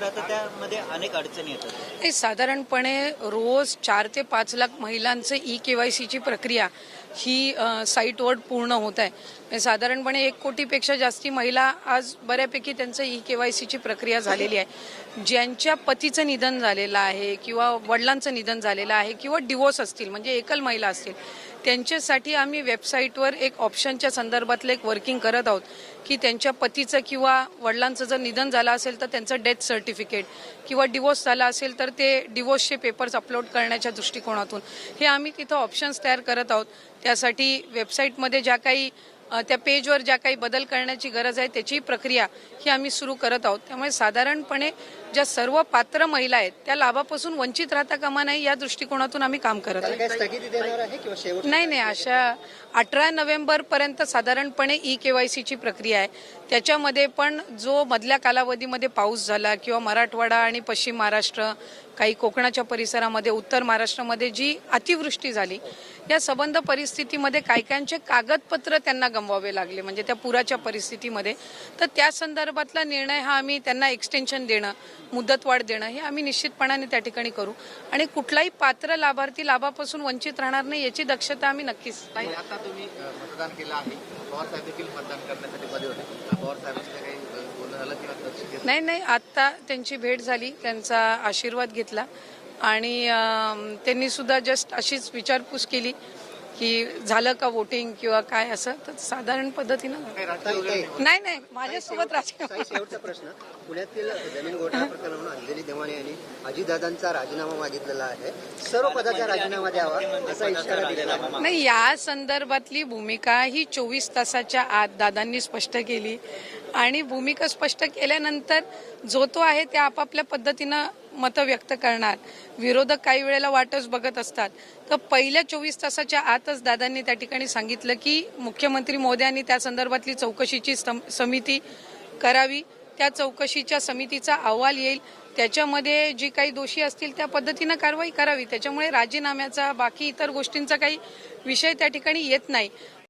राहतं त्यामध्ये अनेक अडचणी येतात. हे साधारणपणे रोज चार ते पाच लाख महिलांचं ई के वाय सीची प्रक्रिया ही साईटवर पूर्ण होत आहे. म्हणजे साधारणपणे एक कोटीपेक्षा जास्ती महिला आज बऱ्यापैकी त्यांचं ई के वाय सीची प्रक्रिया झालेली आहे. ज्यांच्या पतीचं निधन झालेलं आहे किंवा वडिलांचं निधन झालेलं आहे किंवा डिवोर्स असतील म्हणजे एकल महिला असतील त्यांच्यासाठी आम्ही वेबसाईटवर एक ऑप्शनच्या संदर्भातलं एक वर्किंग करत आहोत की त्यांच्या पतीचं किंवा वडिलांचं जर निधन झालं असेल तर त्यांचं डेथ सर्टिफिकेट सर्टिफिकेट किंवा डिवोर्स झाला असेल तर ते डिवोर्सचे पेपर्स अपलोड करण्याच्या दृष्टिकोनातून. हे आम्ही तिथं ऑप्शन्स तयार करत आहोत. त्यासाठी वेबसाईटमध्ये ज्या काही त्या पेजवर ज्या काही बदल करण्याची गरज आहे त्याची प्रक्रिया ही आम्ही सुरू करत आहोत. त्यामुळे साधारणपणे ज्या सर्व पात्र महिला आहेत त्या लाभापासून वंचित राहता कामा नाही या दृष्टिकोनातून आम्ही काम करत आहोत. नाही नाही अशा अठरा नोव्हेंबर पर्यंत साधारणपणे ई केवायसीची प्रक्रिया आहे. त्याच्यामध्ये पण जो मधल्या कालावधीमध्ये पाऊस झाला किंवा मराठवाडा आणि पश्चिम महाराष्ट्र काही कोकणाच्या परिसरामध्ये उत्तर महाराष्ट्रामध्ये जी अतिवृष्टी झाली या संबंध परिस्थितीमध्ये काही काहींचे कागदपत्र त्यांना गमवावे लागले म्हणजे त्या पुराच्या परिस्थितीमध्ये. तर त्या संदर्भातला निर्णय हा आम्ही त्यांना एक्सटेन्शन देणं मुदतवाढ देणं हे आम्ही निश्चितपणाने त्या ठिकाणी करू. आणि कुठलाही पात्र लाभार्थी लाभापासून वंचित राहणार नाही याची दक्षता आम्ही नक्कीच ताई, आता तुम्ही मतदान केलं आहे. देखील मतदान करण्यासाठी काही नाही नाही आत्ता त्यांची भेट झाली त्यांचा आशीर्वाद घेतला. आणि त्यांनी सुद्धा जस्ट अशीच विचारपूस केली की झालं का वोटिंग किंवा काय असं? तर साधारण पद्धतीनं नाही. नाही? नाही माझ्यासोबत राजकीय काही शेवटचा प्रश्न. पुण्यातील जमीन घोटाळा प्रकरणावरून अंजली देवाणे यांनी अजितदादांचा राजीनामा मागितलेला आहे. सर्व पदाचा राजीनामा द्यावा असा इशारा दिलेला नाही या संदर्भातली भूमिका ही चोवीस तासाच्या आत दादांनी स्पष्ट केली. आणि भूमिका स्पष्ट केल्यानंतर जो तो आहे त्या आपापल्या पद्धतीनं मतं व्यक्त करणार. विरोधक काही वेळेला वाटच बघत असतात. तर पहिल्या चोवीस तासाच्या आतच दादांनी त्या ठिकाणी सांगितलं की मुख्यमंत्री मोद्यांनी त्या संदर्भातली चौकशीची समिती करावी. त्या चौकशीच्या समितीचा अहवाल येईल. त्याच्यामध्ये जी काही दोषी असतील त्या पद्धतीनं कारवाई करावी. त्याच्यामुळे राजीनाम्याचा बाकी इतर गोष्टींचा काही विषय त्या ठिकाणी येत नाही.